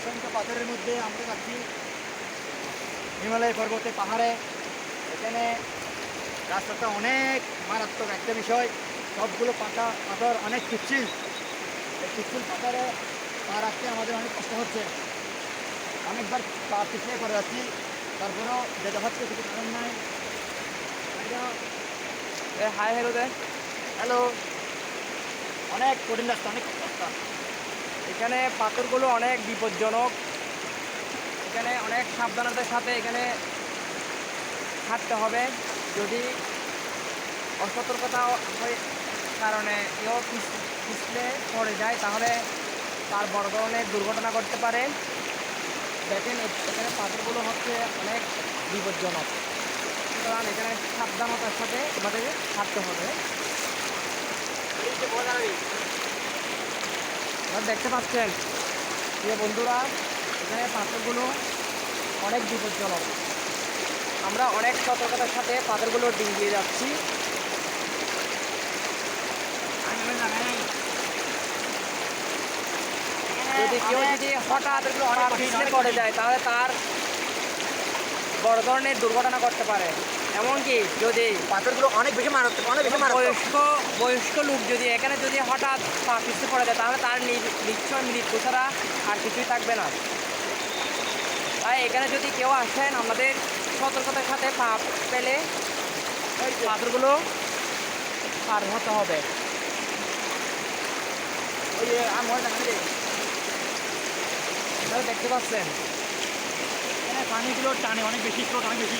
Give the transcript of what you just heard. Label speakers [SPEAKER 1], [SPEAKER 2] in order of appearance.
[SPEAKER 1] অসংখ্য পাথরের মধ্যে আমরা যাচ্ছি। হিমালয় পর্বতে পাহাড়ে। এখানে রাস্তাটা অনেক মারাত্মক একটা বিষয়। সবগুলো পাতা পাথর অনেক পিচ্ছিল এই পিচ্ছিল পাথরে পা রাখতে আমাদের অনেক কষ্ট হচ্ছে। অনেকবার পা পিছিয়ে করে যাচ্ছি। তারপরেও যেতে হচ্ছে কিছু কারণ নাই।
[SPEAKER 2] হাই হ্যালো দে
[SPEAKER 1] হ্যালো অনেক কঠিন রাস্তা অনেক রাস্তা।
[SPEAKER 2] এখানে পাথরগুলো অনেক বিপজ্জনক। এখানে অনেক সাবধানতার সাথে এখানে হাঁটতে হবে। যদি অসতর্কতা কারণে কেউ পিছ- পিছলে পড়ে যায়, তাহলে তার বড় ধরনের দুর্ঘটনা করতে পারে। দেখেন এখানে পাথরগুলো হচ্ছে অনেক বিপজ্জনক। সুতরাং এখানে সাবধানতার সাথে আমাদের হাঁটতে হবে। আপনারা দেখতে পাচ্ছেন যে বন্ধুরা এখানে পাথরগুলো অনেক বিপজ্জনক। আমরা অনেক সতর্কতার সাথে পাথরগুলো ডিঙ্গিয়ে যাচ্ছি। যদি কেউ যদি হঠাৎ করে পিছলে পড়ে যায় তাহলে তার বড় ধরনের দুর্ঘটনা করতে পারে। এমনকি যদি
[SPEAKER 1] পাথরগুলো অনেক বেশি মারাত্মক অনেক বেশি
[SPEAKER 2] বয়স্ক বয়স্ক লোক যদি এখানে যদি হঠাৎ পা পিছলে পড়ে যায় তাহলে তার নিশ্চয় মৃত্যু ছাড়া আর কিছুই থাকবে না। তাই এখানে যদি কেউ আসেন আমাদের সতর্কতার সাথে পা পেলে ওই পাথরগুলো পার হতে হবে।
[SPEAKER 1] ওই আমার দেখা
[SPEAKER 2] দেখতে পাচ্ছেন।
[SPEAKER 1] পানিগুলো টানে অনেক বেশি স্রোত অনেক বেশি